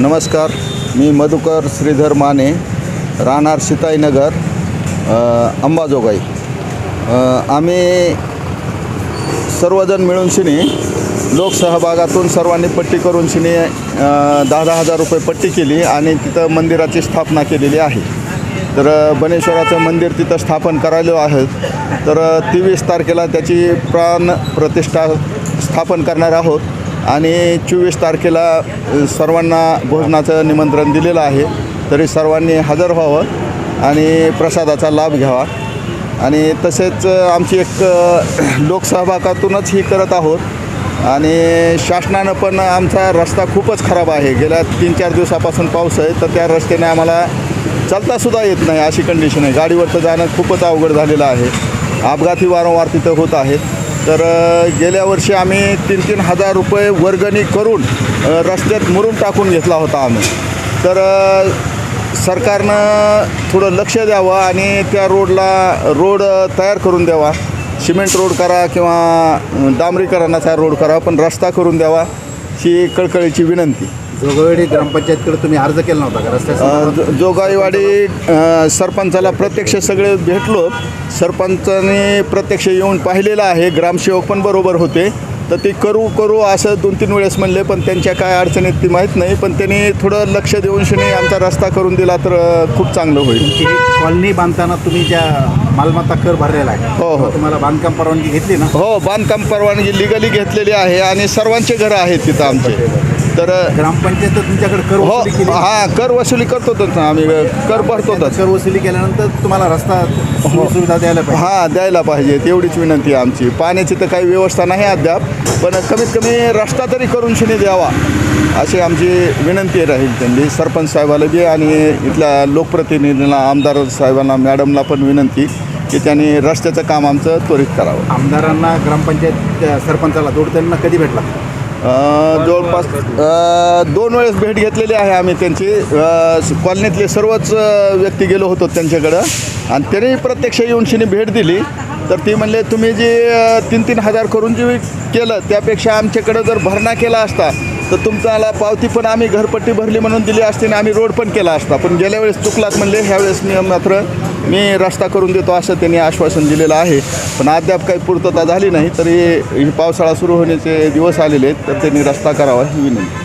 नमस्कार मी मधुकर श्रीधर माने राहणार सिताईनगर अंबाजोगाई. आम्ही सर्वजण मिळून शिनी लोकसहभागातून सर्वांनी पट्टी करून शिनी दहा दहा हजार रुपये पट्टी केली आणि तिथं मंदिराची स्थापना केलेली आहे. तर बनेश्वराचं मंदिर तिथं स्थापन करायलो आहेत तर तेवीस तारखेला त्याची प्राण प्रतिष्ठा स्थापन करणार आहोत. आणि चोवीस तारखेला सर्वांना भोजनाचं निमंत्रण दिलेलं आहे. तरी सर्वांनी हजर व्हावं आणि प्रसादाचा लाभ घ्यावा. आणि तसेच आमची एक लोकसहभागातूनच ही करत आहोत. आणि शासनानं पण आमचा रस्ता खूपच खराब आहे. गेल्या तीन चार दिवसापासून पाऊस आहे तर त्या रस्त्याने आम्हाला चालतासुद्धा येत नाही अशी कंडिशन आहे. गाडीवरचं जाणं खूपच अवघड झालेलं आहे. अपघाती वारंवार तिथं होत आहेत. तर गेल्या वर्षी आम्ही तीन तीन हजार रुपये वर्गणी करून रस्त्यात मुरून टाकून घेतला होता आम्ही. तर सरकारनं थोडं लक्ष द्यावं आणि त्या रोडला रोड तयार करून द्यावा. सिमेंट रोड करा किंवा डांबरीकरांना तयार रोड करा पण रस्ता करून द्यावा ही कळकळीची विनंती. जोगवेडी ग्रामपंचायतकडे तुम्ही अर्ज केला नव्हता का? रस्त्याचा जो- जोगाईवाडी अ, सरपंचाला प्रत्यक्ष सगळे भेटलो. सरपंचाने प्रत्यक्ष येऊन पाहिलेलं आहे. ग्रामसेवक पण बरोबर होते. तर ते करू करू असं दोन तीन वेळेस म्हणले पण त्यांच्या काय अडचणीत ती माहीत नाही. पण त्यांनी थोडं लक्ष देऊन शनी आमचा रस्ता करून दिला तर अ, खूप चांगलं होईल. तुमची ही कॉलनी बांधताना तुम्ही ज्या मालमत्ता कर भरलेला आहे हो, हो. तेव्हा तुम्हाला बांधकाम परवानगी घेतली ना? हो बांधकाम परवानगी लिगली घेतलेली आहे आणि सर्वांचे घरं आहेत तिथं आमचे. तर अ, ग्रामपंचायत तुमच्याकडे कर हो वसुली केली. हां कर वसुली करतोच ना आम्ही कर भरतोच कर वसुली केल्यानंतर तुम्हाला रस्ता हो. सुविधा द्यायला पाहिजे. हां द्यायला पाहिजे तेवढीच विनंती आहे आमची. पाण्याची तर काही व्यवस्था नाही अद्याप पण कमीत कमी रस्ता तरी करून शिनी द्यावा अशी आमची विनंती राहील त्यांनी. सरपंच साहेबाला बी आणि इथल्या लोकप्रतिनिधींना आमदार साहेबांना मॅडमला पण विनंती की त्यांनी रस्त्याचं काम आमचं त्वरित करावं. आमदारांना ग्रामपंचायत त्या सरपंचाला जोडताना कधी भेटला? अ, जवळपास अ, दोन वेळेस भेट घेतलेली आहे आम्ही त्यांची. अ, स- कॉलनीतले सर्वच अ, व्यक्ती गेलो होतो त्यांच्याकडं. आणि त्यांनी प्रत्यक्ष येऊन शिनी भेट दिली. तर ती म्हणले तुम्ही जे तीन तीन हजार करून जे केलं त्यापेक्षा आमच्याकडं जर भरणा केला असता तर तुमच्याला पावती पण आम्ही घरपट्टी भरली म्हणून दिली असते आणि आम्ही रोड पण केला असता. पण गेल्या वेळेस चुकलात म्हणले ह्यावेळेस मी मात्र मी रस्ता करून देतो असं त्यांनी आश्वासन दिलेलं आहे. पण अद्याप काही पूर्तता झाली नाही तरी ही पावसाळा सुरू होण्याचे दिवस आलेले आहेत तर त्यांनी रस्ता करावा ही विनंती.